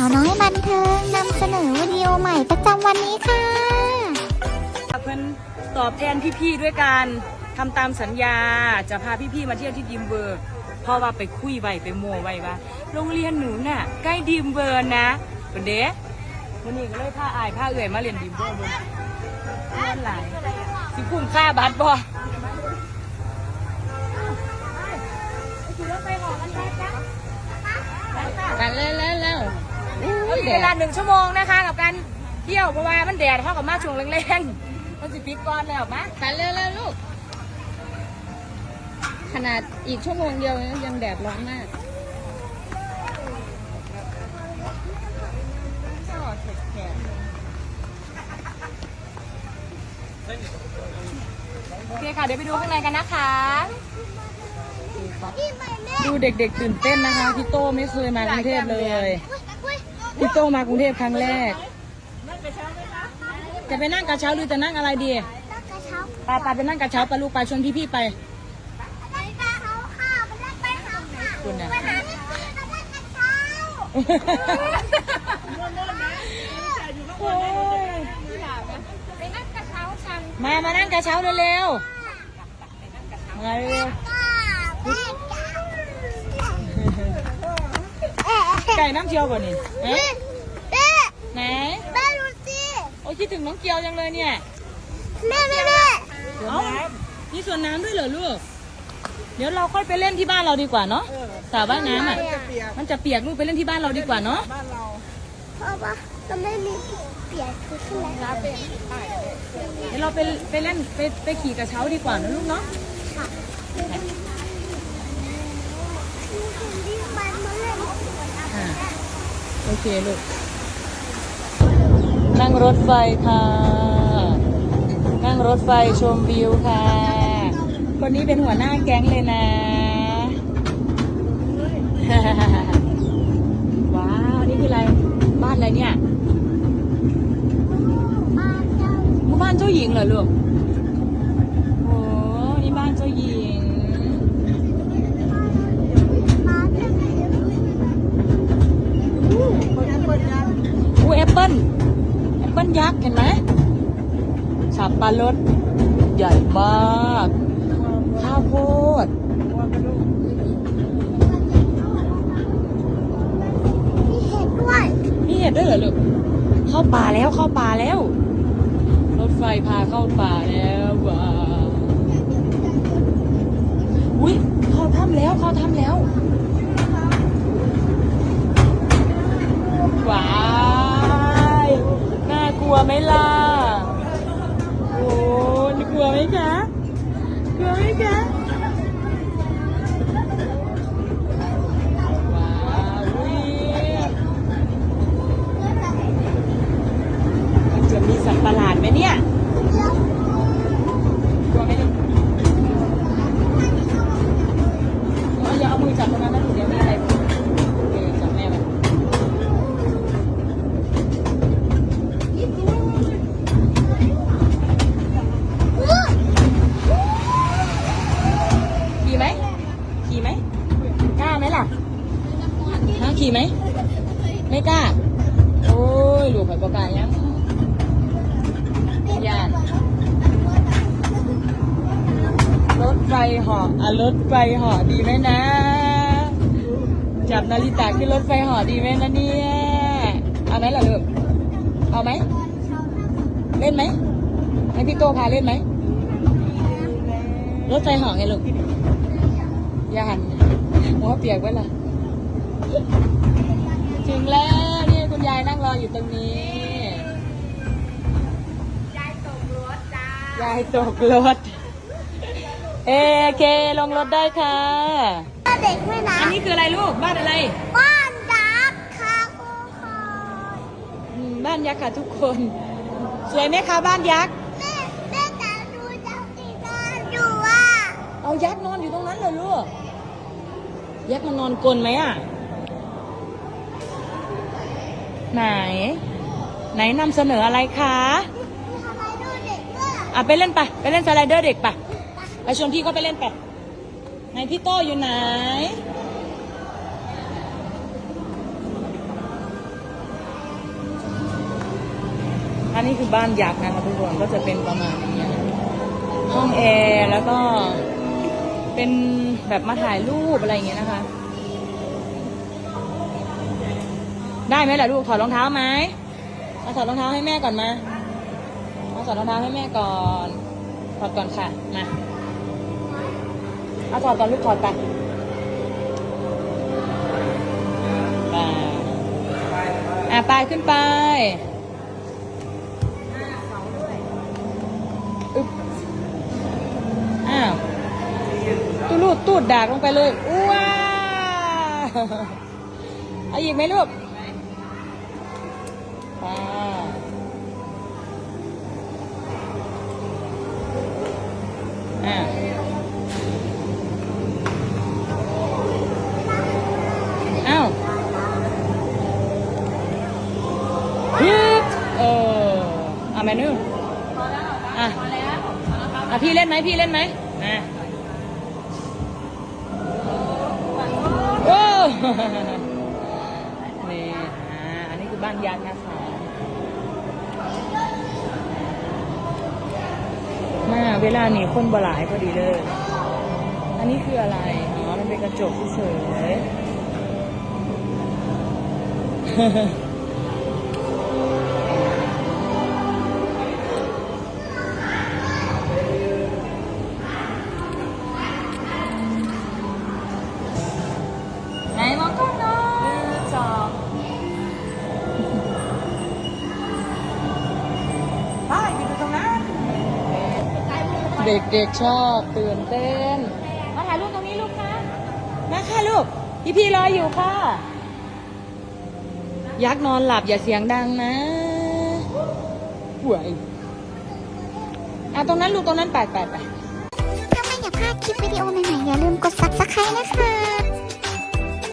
าวน้อยบันเทิงนำเสนอวิดีโอใหม่ประจำวันนี้ค่ะ เพื่อนตอบแทนพี่ๆด้วยการทำตามสัญญาจะพาพี่ๆมาเที่ยวที่ดีมเบอร์เพราะว่าไปคุยไว้ไปโมไว้ว่าโรงเรียนหนูน่ะใกล้ดีมเบอร์นะเป็นเด้วันนี้ก็เลยพาอายพาเอื่อยมาเรียนดีมเบอร์เบอร์เพื่อนหลายสิคุ้มค่าบัตรบ่กันเล่นเล่น เวลาหนึ่งชั่วโมงนะคะ กับการเที่ยวเพราะว่ามันแดดเท่ากับมาช่วงแรงๆมันสิปิดก่อนแล้วมากันเร็วๆลูก ขนาดอีกชั่วโมงเดียวยังแดดร้อนมากโอเคค่ะ เดี๋ยวไปดูข้างในกันนะคะดูเด็กๆตื่นเต้นนะคะ พี่โตไม่เคยมากรุงเทพเลย พี่โตมากรุงเทพครั้งแรก จะไปนั่งกระเช้าหรือจะนั่งอะไรดีไปไปไปนั่งกระเช้าปลูกไปชวนพี่ๆไปคุณน่ะโอ้ยมามานั่งกระเช้าเร็วๆมาเร็ว ไก่น้ำเชียวก่อนนี่เอ๊ะไหนโอ้ยคิดถึงน้องเกียวจังเลยเนี่ยเอ้ามีสวนน้ำด้วยเหรอลูก เดี๋ยวเราค่อยไปเล่นที่บ้านเราดีกว่าเนาะสระว่ายน้ำอะ มันจะเปียกลูกไปเล่นที่บ้านเราดีกว่าเนาะเพราะว่าเราไม่มีเปียกคือขึ้นแล้วเดี๋ยวเราไปไปเล่นไปไปขี่กระเช้าดีกว่านะลูกเนาะอ่า โอเคลูก นั่งรถไฟค่ะ นั่งรถไฟชมวิวค่ะ คนนี้เป็นหัวหน้าแก๊งเลยนะ ว้าวอันนี่คืออะไร บ้านอะไรเนี่ยหมู่บ้านเจ้าหญิงเหรอลูก โอ้นี่บ้านเจ้าหญิง อู้แอ ปเปิ้ลแอปเปิ้ลยักษ์เห็นไหมสับปะรดใหญ่มาก ข้าวโพดมีเห็ดด้วยนี่เห็นด้วยเหรอลูกเข้าป่าแล้วเข้าป่าแล้ว รถไฟพาเข้าป่าแล้วว้าอุ้ยเข้าถ้ำแล้วเข้าถ้ำแล้วาย น่ากลัวไหมล่ะ โอ้ยกลัวไหมคะ กลัวไหมคะ ว้าวอุ๊ยมันจะมีสัตว์ประหลาดไหมเนี่ย กลัวไหมลูกเอาอย่าเอามือจับตรงนั้นนะลูกเดี๋ยวมีอะไรโอเคจับแม่ไว้ ขี่ไหม ขี่ไหม กล้าไหมล่ะฮะ ขี่ไหม ไม่กล้า โอ้ยลูกไผ่ประกล้ายังยานรถไฟเหาะอะรถไฟเหาะดีไหมนะ จับนาฬิตาขึ้นรถไฟเหาะดีไหมนะเนี่ย เอาไหมล่ะลูกเอาไหม เล่นไหมให้พี่โตพาเล่นไหม รถไฟเหาะไงลูกอย่าหันหัวเปียกไว้ล่ะ ถึงแล้วนี่คุณยายนั่งรออยู่ตรงนี้ ยายตกรถจ้ายายตกรถ เอเคลงรถได้ค่ะเด็กไม่นะอันนี้คืออะไรลูก บ้านอะไรบ้านยักษ์ค่ะครูค่ะอืมบ้านยักษ์ค่ะทุกคน สวยไหมคะบ้านยักษ์ แม่แม่จะดูเจ้าตีนอนอยู่อะเอายักษ์นอนอยู่ตรงนั้นเลยลูก ยักษ์มันนอนกลนไหมอะ ไหน ไหนนำเสนออะไรคะอะไปเล่นไปไปเล่นสไลเดอร์เด็กไปไปชวนพี่เขาไปเล่นไปไหนพี่โตอยู่ไหน อันนี้คือบ้านอยากนะคะทุกคนก็จะเป็นประมาณนี้ห้องแอร์แล้วก็เป็นแบบมาถ่ายรูปอะไรอย่างเงี้ยนะคะ ได้ไหมล่ะลูกถอดรองเท้าไหมมาถอดรองเท้าให้แม่ก่อนมามาถอดรองเท้าให้แม่ก่อนถอดก่อนค่ะมาเอาถอดก่อนลูกถอดไปไปอะไปขึ้นไปอึ๊บอ้าวตูลูดตูดดากลงไปเลยว้าวเอาอีกไหมลูก ไปอะอ้าวฮึบเออเอาเมนูอะอะพี่เล่นไหมพี่เล่นไหมอะโอ้ นี่อ่าอันนี้คือบ้านยักษ์นะคะ มา เวลาหนีคนบหลายพอดีเลย อันนี้คืออะไร อ๋อ มันเป็นกระจกเฉย เด็กๆชอบตื่นเต้น มาถ่ายรูปตรงนี้ลูกคะมาค่ะลูก พี่พี่ๆรออยู่ค่ะ ยักษ์นอนหลับอย่าเสียงดังนะห่วยอะตรงนั้นลูกตรงนั้นไปไปไปถ้าไม่อยากพลาดคลิปวิดีโอใหม่ๆอย่าลืมกด subscribe นะคะ